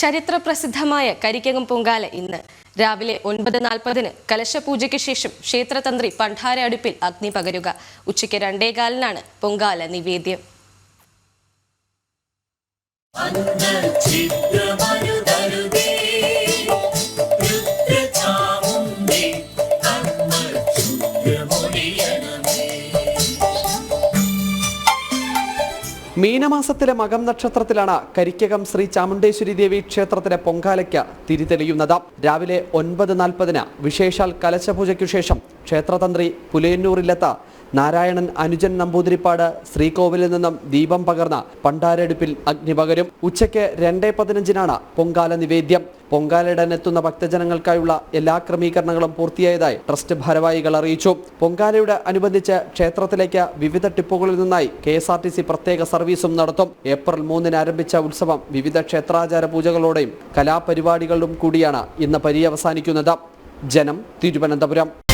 ചരിത്രപ്രസിദ്ധമായ കരിക്കകം പൊങ്കാല ഇന്ന്. രാവിലെ ഒൻപത് നാൽപ്പതിന് കലശപൂജയ്ക്ക് ശേഷം ക്ഷേത്രതന്ത്രി പണ്ഡാര അടുപ്പിൽ അഗ്നി പകരുക. ഉച്ചയ്ക്ക് രണ്ടേകാലിനാണ് പൊങ്കാല നിവേദ്യം. മീനമാസത്തിലെ മകം നക്ഷത്രത്തിലാണ് കരിക്കകം ശ്രീ ചാമുണ്ടേശ്വരി ദേവി ക്ഷേത്രത്തിലെ പൊങ്കാലയ്ക്ക് തിരിതെളിയുന്നത്. രാവിലെ ഒൻപത് നാൽപ്പതിന് വിശേഷാൽ കലശപൂജയ്ക്കു ശേഷം ക്ഷേത്രതന്ത്രി പുലയന്നൂരിലെത്ത നാരായണൻ അനുജൻ നമ്പൂതിരിപ്പാട് ശ്രീകോവിലിൽ നിന്നും ദീപം പകർന്ന പണ്ടാരടുപ്പിൽ അഗ്നി പകരും ഉച്ചയ്ക്ക് രണ്ടേ പതിനഞ്ചിനാണ് പൊങ്കാല നിവേദ്യം. പൊങ്കാലയിടാനെത്തുന്ന ഭക്തജനങ്ങൾക്കായുള്ള എല്ലാ ക്രമീകരണങ്ങളും പൂർത്തിയായതായി ട്രസ്റ്റ് ഭാരവാഹികൾ അറിയിച്ചു. പൊങ്കാലയുടെ അനുബന്ധിച്ച് ക്ഷേത്രത്തിലേക്ക് വിവിധ ടിപ്പുകളിൽ നിന്നായി K S R T C പ്രത്യേക സർവീസും നടത്തും. ഏപ്രിൽ മൂന്നിന് ആരംഭിച്ച ഉത്സവം വിവിധ ക്ഷേത്രാചാര പൂജകളോടെയും കലാപരിപാടികളിലും കൂടിയാണ് ഇന്ന് പര്യവസാനിക്കുന്നത്. ജനം തിരുവനന്തപുരം.